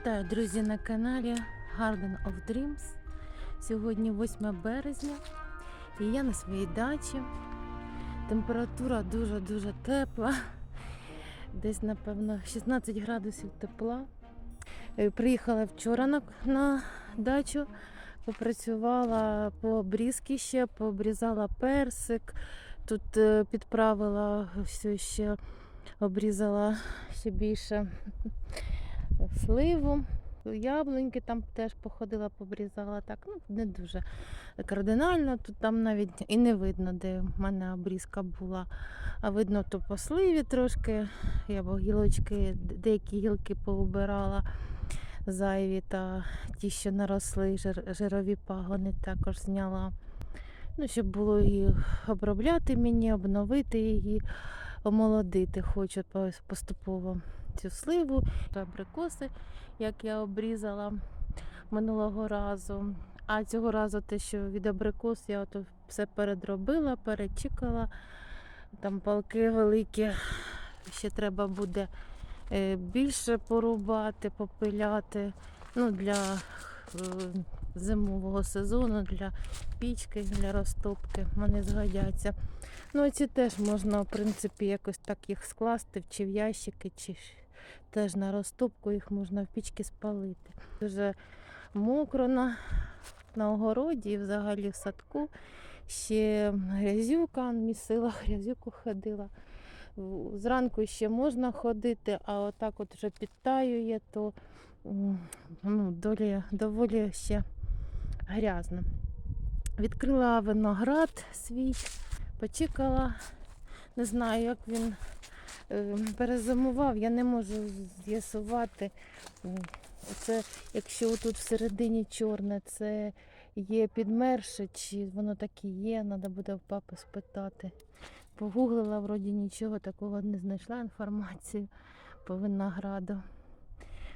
Вітаю, друзі, на каналі Garden of Dreams. Сьогодні 8 березня і я на своїй дачі. Температура дуже-дуже тепла. Десь, напевно, 16 градусів тепла. Е, Приїхала вчора на, на дачу, попрацювала по обрізки ще, пообрізала персик. Тут е, підправила все ще, обрізала ще більше сливу, яблуньки там теж походила, побрізала так. Ну, не дуже кардинально. Тут там навіть і не видно, де в мене обрізка була. А видно, то по сливі трошки. Я бо гілочки, деякі гілки поубирала зайві та ті, що наросли, жир- жирові пагони також зняла. Ну, щоб було її обробляти мені, обновити її, омолодити хочу поступово цю сливу абрикоси, як я обрізала минулого разу. А цього разу те, що від абрикос я ото все передробила, перечікала. Там палки великі, ще треба буде е, більше порубати, попиляти. Ну, для е, зимового сезону, для пічки, для розтопки вони згодяться. Ну, ці теж можна, в принципі, якось так їх скласти, чи в ящики, чи теж на розтопку їх можна в пічки спалити. Дуже мокро на, на огороді і взагалі в садку. Ще грязюка, місила грязюку ходила. Зранку ще можна ходити, а отак от вже підтаює, то ну, долі, доволі ще грязно. Відкрила виноград свій, почекала. Не знаю, як він перезимував, я не можу з'ясувати. Це, якщо тут всередині чорне, це є підмерше, чи воно так і є, треба буде в папи спитати. Погуглила, вроді нічого такого не знайшла інформацію по винограду.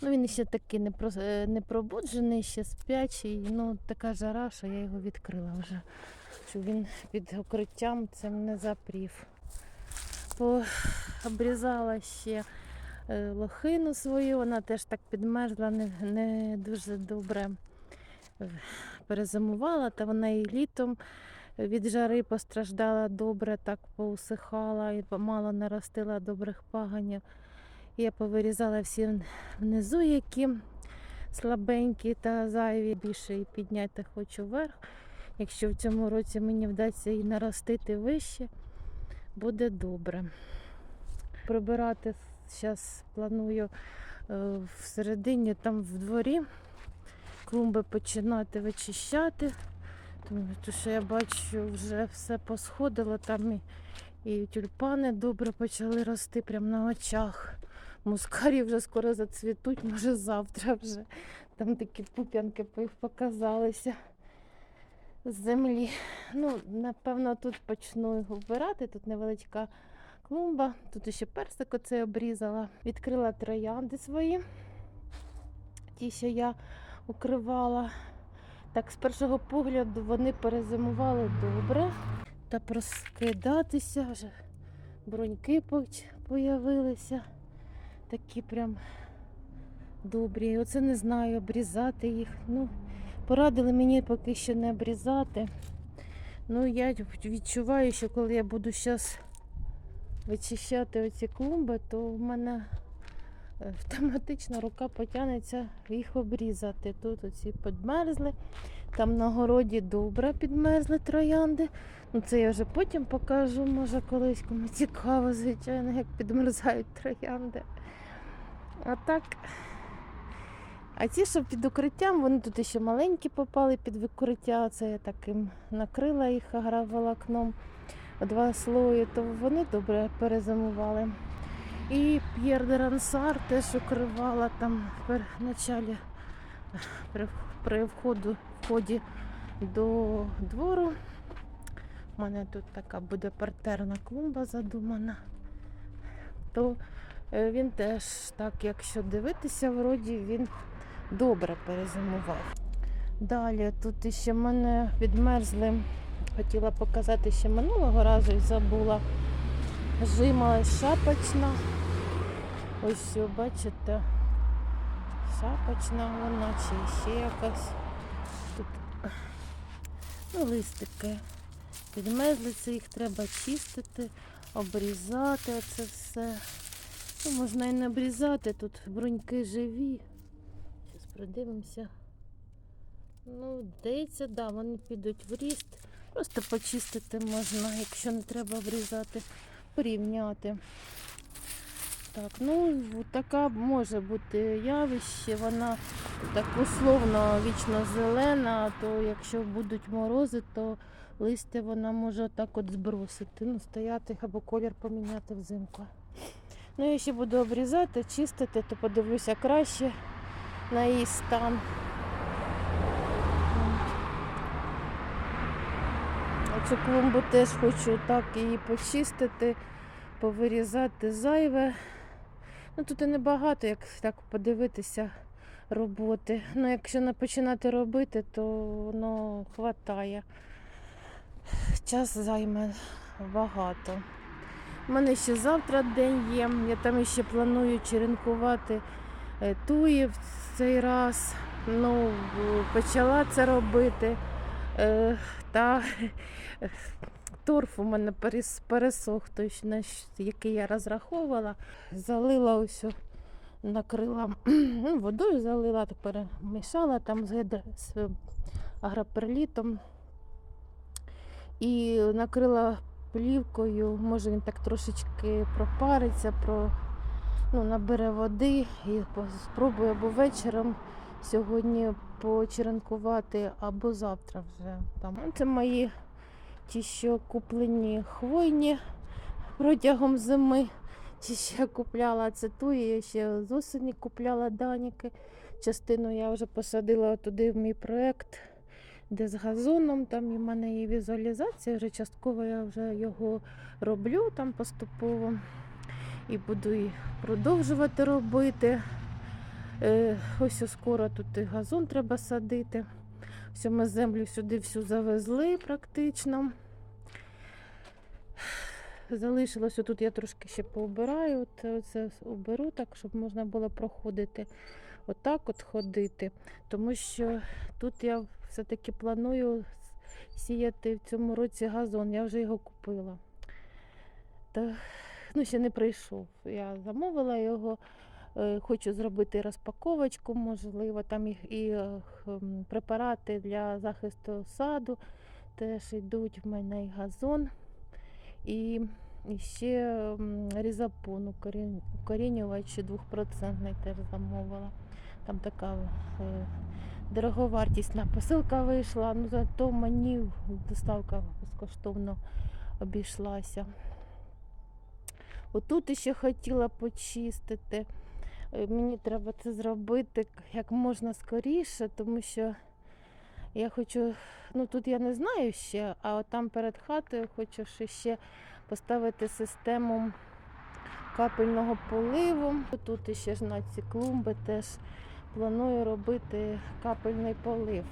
Ну, він ще такий е, не пробуджений, ще спячий. Ну, така жара, що я його відкрила вже. Що він під укриттям цим не запрів. Обрізала ще е, лохину свою, вона теж так підмерзла, не, не дуже добре е, перезимувала, та вона і літом від жари постраждала добре, так поусихала і мало наростила добрих паганів. Я повирізала всі внизу, які слабенькі та зайві. Більше і підняти хочу вверх. Якщо в цьому році мені вдасться і наростити вище, буде добре. Прибирати зараз планую е, всередині, там в дворі, клумби починати вичищати. Тому що я бачу, вже все посходило там і, і тюльпани добре почали рости прямо на очах. Мускарі вже скоро зацвітуть, може завтра вже. Там такі пуп'янки по- показалися землі. Ну, напевно, тут почну їх вбирати. Тут невеличка клумба. Тут ще персик оцей обрізала. Відкрила троянди свої. Ті, що я укривала. Так, з першого погляду вони перезимували добре. Та проскидатися вже броньки появилися. Такі прям добрі. Оце не знаю, обрізати їх. Ну, порадили мені поки що не обрізати. Ну, я відчуваю, що коли я буду зараз вичищати оці клумби, то в мене е, автоматично рука потягнеться їх обрізати. Тут оці підмерзли. Там на городі добре підмерзли троянди. Ну, це я вже потім покажу, може колись кому цікаво, звичайно, як підмерзають троянди. А так. А ті, що під укриттям, вони тут ще маленькі попали під викриття. Це я таким накрила їх агроволокном два слої, то вони добре перезимували. І П'єр де Рансар теж укривала там в началі при, входу, вході до двору. У мене тут така буде партерна клумба задумана. То е, він теж, так, якщо дивитися, вроді він добре перезимував. Далі тут ще в мене відмерзли. Хотіла показати ще минулого разу і забула. Жима шапочна. Ось, все, бачите, шапочна вона, чи ще якась. Тут ну, листики підмерзли, це їх треба чистити, обрізати оце все. Ну, можна і не обрізати, тут бруньки живі. Придивимося. Ну, здається, да, вони підуть в ріст. Просто почистити можна, якщо не треба обрізати, порівняти. Так, ну така може бути явище, вона так условно вічно зелена, то якщо будуть морози, то листя вона може так от збросити, ну, стояти або колір поміняти взимку. Ну, я ще буду обрізати, чистити, то подивлюся краще на її стан. Оцю клумбу теж хочу так її почистити, повирізати зайве. Ну тут і небагато, як так подивитися роботи. Ну, якщо не починати робити, то воно хватає. Час займе багато. У мене ще завтра день є. Я там ще планую черенкувати туї в цей раз. Ну, почала це робити. Е, Та торф у мене пересох, той, який я розраховувала. Залила ось, накрила ну, водою залила, так перемішала там з агроперлітом і накрила плівкою. Може він так трошечки пропариться, про, ну, набере води і спробую або вечором сьогодні почеренкувати, або завтра вже. Там. Це мої ті, що куплені хвойні протягом зими. Що я купляла я ще з осені купляла даніки. Частину я вже посадила туди в мій проєкт, де з газоном. Там в мене є візуалізація, вже частково я вже його роблю там поступово. І буду і продовжувати робити. Е, ось ось скоро тут і газон треба садити. Все, ми землю сюди всю завезли практично. Залишилось тут я трошки ще поубираю. От це уберу так, щоб можна було проходити. Отак от ходити. Тому що тут я все-таки планую сіяти в цьому році газон. Я вже його купила. Та, ну, ще не прийшов. Я замовила його. Е, Хочу зробити розпаковочку, можливо, там і, і е, препарати для захисту саду теж йдуть. В мене і газон. І, і ще м, різапон укорінювач 2% теж замовила. Там така е, дороговартісна посилка вийшла, ну зато мені доставка безкоштовно обійшлася. Отут ще хотіла почистити. Е, Мені треба це зробити як можна скоріше, тому що я хочу, ну тут я не знаю ще, а от там перед хатою хочу ще- поставити систему капельного поливу. Тут ще ж на ці клумби теж планую робити капельний полив.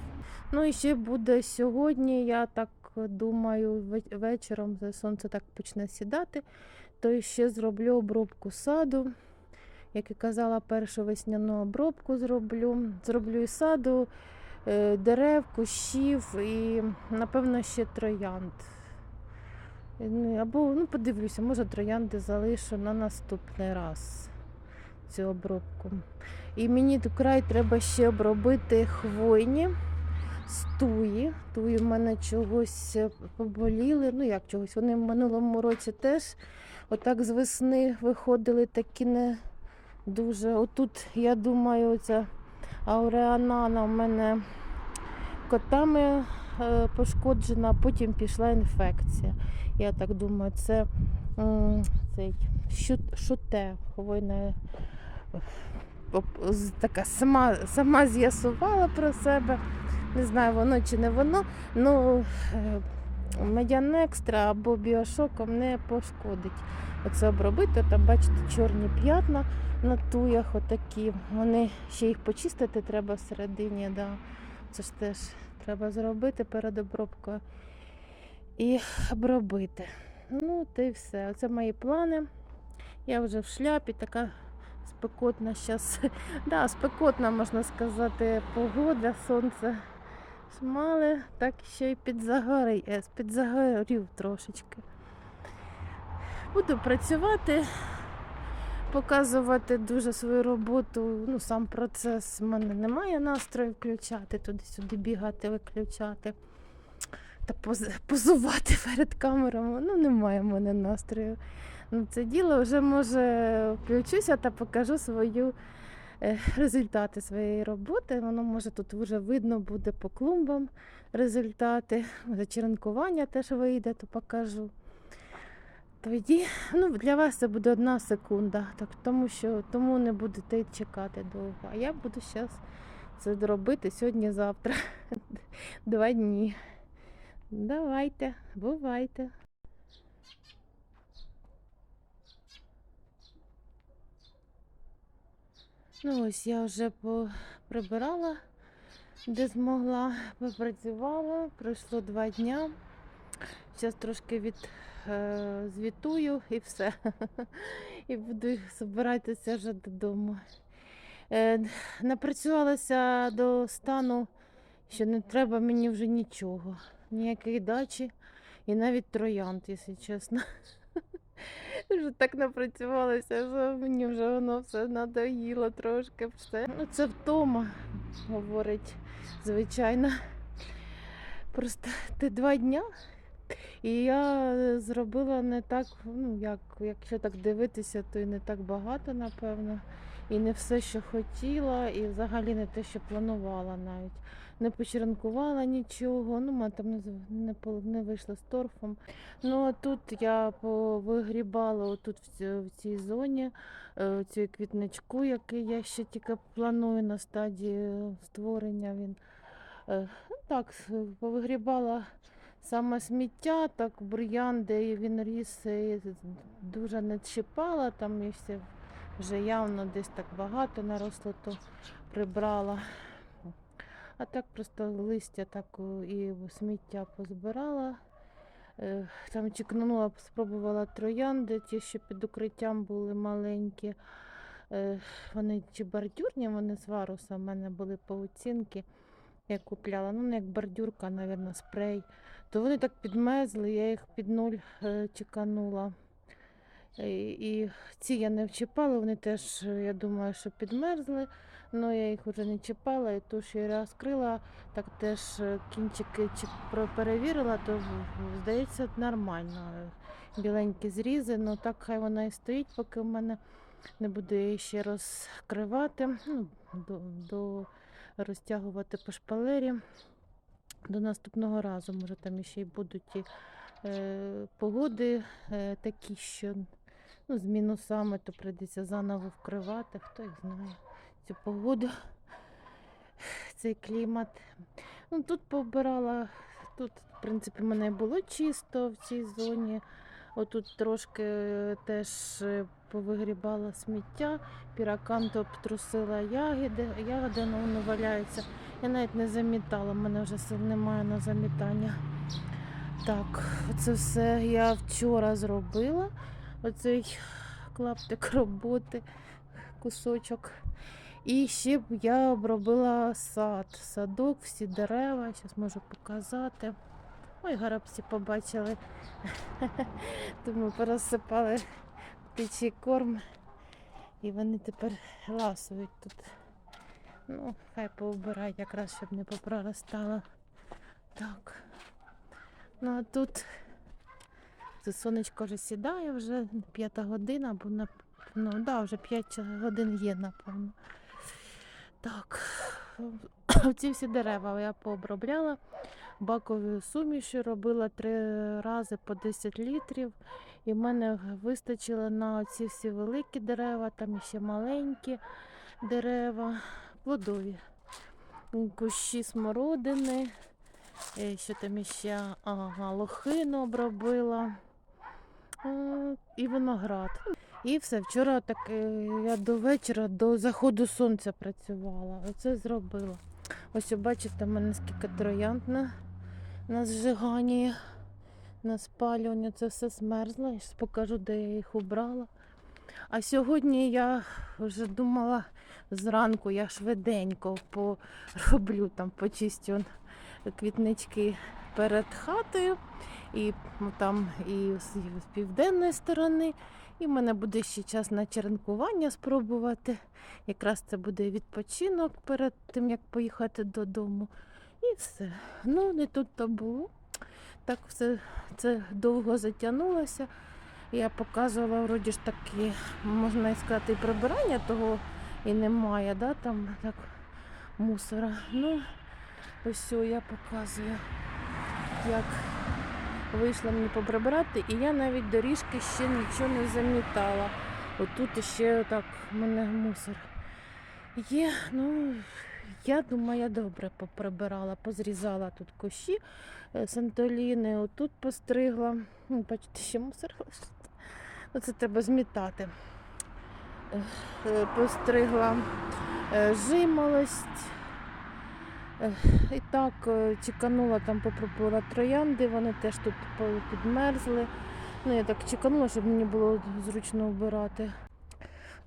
Ну і ще буде сьогодні, я так думаю, вечором сонце так почне сідати, то ще зроблю обробку саду. Як і казала, першу весняну обробку зроблю. Зроблю і саду, е, дерев, кущів і, напевно, ще троянд. Ну, Або ну, подивлюся, може троянди залишу на наступний раз цю обробку. І мені тут край треба ще обробити хвойні стуї. Туї в мене чогось е, поболіли. Ну як чогось, вони в минулому році теж отак з весни виходили такі не дуже. Отут, я думаю, ця ауреанана в мене котами е, пошкоджена, потім пішла інфекція. Я так думаю, це цей шуте хвойне. е, Така сама, сама з'ясувала про себе. Не знаю, воно чи не воно. Ну, медіан екстра або біошоком не пошкодить. Оце обробити, там бачите, чорні п'ятна на туях отакі. Вони ще їх почистити треба всередині. Да. Це ж теж треба зробити перед обробкою і обробити. Ну, та й все. Оце мої плани. Я вже в шляпі, така спекотна зараз. Да, спекотна, можна сказати, погода, сонце шмале, так ще й підзагорів, підзагорів трошечки. Буду працювати, показувати дуже свою роботу. Ну, сам процес. У мене немає настрою включати, туди-сюди бігати, виключати та поз- позувати перед камерами. Ну, немає в мене настрою. Ну, це діло вже може включуся та покажу свою е, результати своєї роботи. Воно може тут вже видно буде по клумбам результати. Може, черенкування теж вийде, то покажу. Тоді, ну, для вас це буде одна секунда, так, тому що тому не будете чекати довго. А я буду зараз це зробити сьогодні-завтра. Два дні. Давайте, бувайте. Ну ось я вже прибирала, де змогла, попрацювала. Пройшло два дня. Зараз трошки від, е, звітую і все. І буду збиратися вже додому. Е, напрацювалася до стану, що не треба мені вже нічого. Ніякої дачі і навіть троянд, якщо чесно. Вже так напрацювалася, що мені вже воно все надоїло трошки. Все. Ну, це втома, говорить, звичайно. Просто ти два дня. І я зробила не так, ну як, якщо так дивитися, то і не так багато, напевно. І не все, що хотіла, і взагалі не те, що планувала навіть. Не почеренкувала нічого, ну, мене там не, не, вийшло з торфом. Ну, а тут я повигрібала отут в, ці- в цій зоні е, цю квітничку, який я ще тільки планую на стадії створення. Він е, так повигрібала саме сміття, так бур'ян, де він ріс, дуже не чіпала, там і все вже явно десь так багато наросло, то прибрала. А так просто листя так і сміття позбирала. Е, Там чекнула, спробувала троянди, ті, що під укриттям були маленькі. Е, Вони чи бордюрні, вони з варуса. в мене були пауцінки. Я купляла, ну не як бордюрка, мабуть, спрей. То вони так підмезли, я їх під нуль е, чеканула. І, і ці я не вчіпала, вони теж, е, я думаю, що підмерзли, але я їх вже не чіпала, і ту, що я розкрила, так теж е, кінчики перевірила, то здається нормально. Біленькі зрізи, ну так хай вона і стоїть, поки в мене не буду її ще розкривати, ну, до, до розтягувати по шпалері. До наступного разу, може, там ще й будуть і е, погоди е, такі, що ну, з мінусами, то прийдеться заново вкривати, хто їх знає цю погоду, цей клімат. Ну, тут побирала, тут, в принципі, мене було чисто в цій зоні. Отут трошки е, теж е, повигрібала сміття, піраканто обтрусила ягоди, ягоди ну, воно валяються. Я навіть не замітала, в мене вже сил немає на замітання. Так, це все я вчора зробила. Оцей клаптик роботи, кусочок. І ще б я обробила сад, садок, всі дерева. Зараз можу показати. Ой, горобці побачили. Тому порозсипали птичий корм. І вони тепер ласують тут. Ну, хай поубирають якраз, щоб не попроростало. Так. Ну а тут, тут сонечко вже сідає, вже п'ята година, бо на, ну, да, вже 5 годин є, напевно. Так. Ці всі дерева я пообробляла. Баковою сумішю робила три рази по 10 літрів. І в мене вистачило на ці всі великі дерева, там ще маленькі дерева, плодові. Кущі смородини. Е, Що там ще? Ага, лохину обробила. Е, І виноград. І все. Вчора так е, я до вечора, до заходу сонця працювала. Оце зробила. Ось бачите, в мене скільки троянд на, зжиганні, на спалювання. Це все змерзло. Я зараз покажу, де я їх убрала. А сьогодні я вже думала зранку, я швиденько пороблю там, почистю квітнички перед хатою, і ну, там і з південної сторони. І в мене буде ще час на черенкування спробувати. Якраз це буде відпочинок перед тим, як поїхати додому. І все. Ну, не тут то було. Так все це довго затягнулося. Я показувала, вроді ж таки, можна сказати, і прибирання того і немає, да, там так мусора. Ну, ось я показую, як вийшла мені поприбирати, і я навіть доріжки ще нічого не замітала. Отут ще так в мене мусор є. Ну, я думаю, я добре поприбирала, позрізала тут кущі е, сантоліни, отут постригла. Ну, Бачите, ще мусор лишиться. Ну, треба змітати. Е, Постригла е, жимолость. І так чеканула, там попробувала троянди, вони теж тут підмерзли. Ну, я так чеканула, щоб мені було зручно вбирати.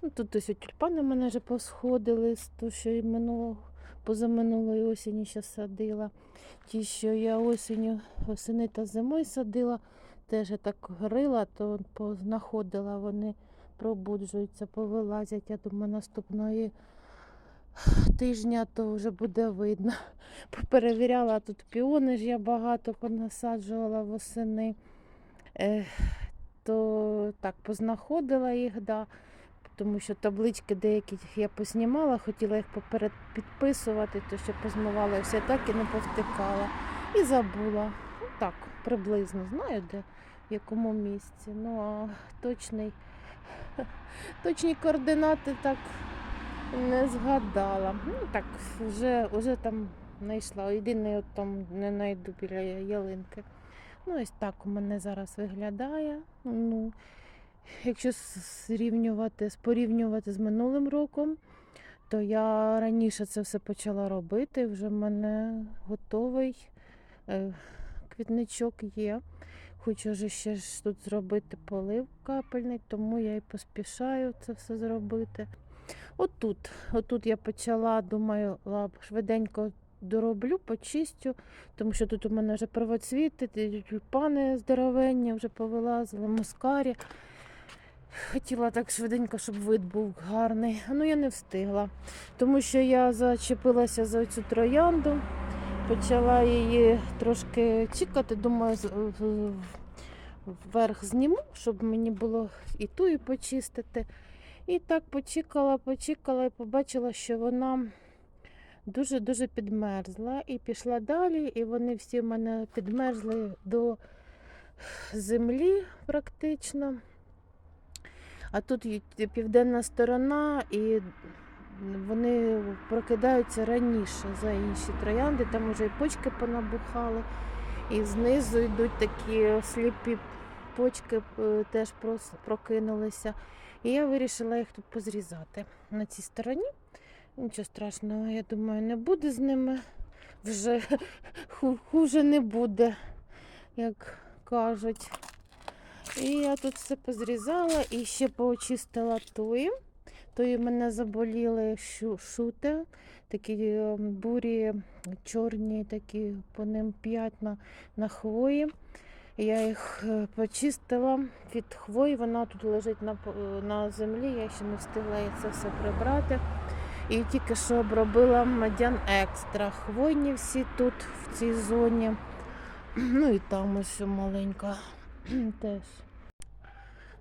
Ну, тут ось тюльпани в мене вже посходили з що і минулого, позаминулої осені ще садила. Ті, що я осінню, осени та зимою садила, теж так горила, то познаходила, вони пробуджуються, повилазять. Я думаю, наступної тижня то вже буде видно. Поперевіряла тут піони ж я багато понасаджувала восени. То так познаходила їх, да, тому що таблички деякі я поснімала, хотіла їх поперед підписувати, то що позмивала все так і не повтикала. І забула. Ну так, приблизно знаю, де, в якому місці. Ну а точний, точні координати так не згадала. Ну так, вже, вже там знайшла. Єдине, от там не знайду біля ялинки. Ну, ось так у мене зараз виглядає. Ну, якщо зрівнювати, порівнювати з минулим роком, то я раніше це все почала робити. Вже в мене готовий е, квітничок є. Хочу вже ще ж тут зробити полив капельний, тому я і поспішаю це все зробити. Отут, отут я почала, думаю, ла- швиденько дороблю, почистю, тому що тут у мене вже первоцвіти, тюльпани здоровенні, вже повилазили, мускарі. Хотіла так швиденько, щоб вид був гарний. Ну я не встигла, тому що я зачепилася за цю троянду, почала її трошки чекати, думаю, вверх зніму, щоб мені було і ту, і почистити. І так почекала, почекала і побачила, що вона дуже-дуже підмерзла. І пішла далі, і вони всі в мене підмерзли до землі практично. А тут південна сторона, і вони прокидаються раніше за інші троянди. Там вже і почки понабухали, і знизу йдуть такі сліпі почки, е, теж прокинулися. І я вирішила їх тут позрізати на цій стороні. Нічого страшного, я думаю, не буде з ними. Вже хуже не буде, як кажуть. І я тут все позрізала і ще поочистила тої. Тої мене заболіли шу- шути, такі е, бурі, чорні, такі по ним п'ятна на хвої. Я їх е, почистила від хвої, вона тут лежить на, на землі, я ще не встигла це все прибрати. І тільки що обробила медян екстра. Хвойні всі тут, в цій зоні. Ну і там ось маленька теж.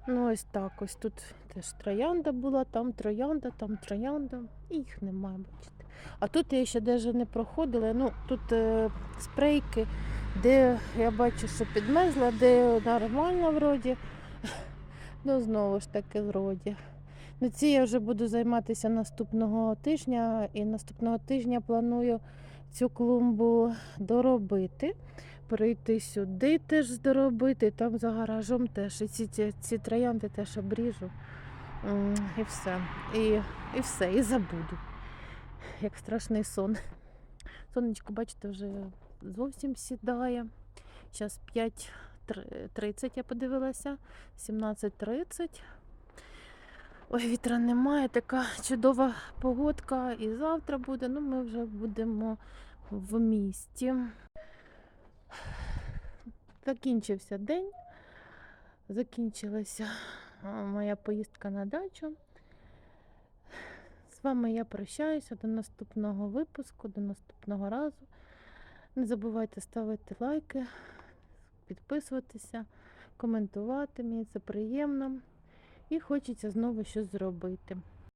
Ну, ось так. Ось тут теж троянда була, там троянда, там троянда. І їх немає, бачите. А тут я ще навіть не проходила. Ну, тут е, спрейки, де я бачу, що підмерзла, де нормально вроді. Ну, знову ж таки, вроді. Ну, ці я вже буду займатися наступного тижня, і наступного тижня планую цю клумбу доробити, прийти сюди теж доробити, там за гаражом теж. І ці, ці, ці троянди теж обріжу. І все. І, і все, і забуду. Як страшний сон. Сонечко, бачите, вже зовсім сідає. Зараз 5.30 я подивилася, 17.30. Ой, вітра немає, така чудова погодка. І завтра буде. Ну, ми вже будемо в місті. Закінчився день. Закінчилася моя поїздка на дачу. З вами я прощаюся до наступного випуску, до наступного разу. Не забувайте ставити лайки, підписуватися, коментувати. Мені це приємно. І хочеться знову щось зробити.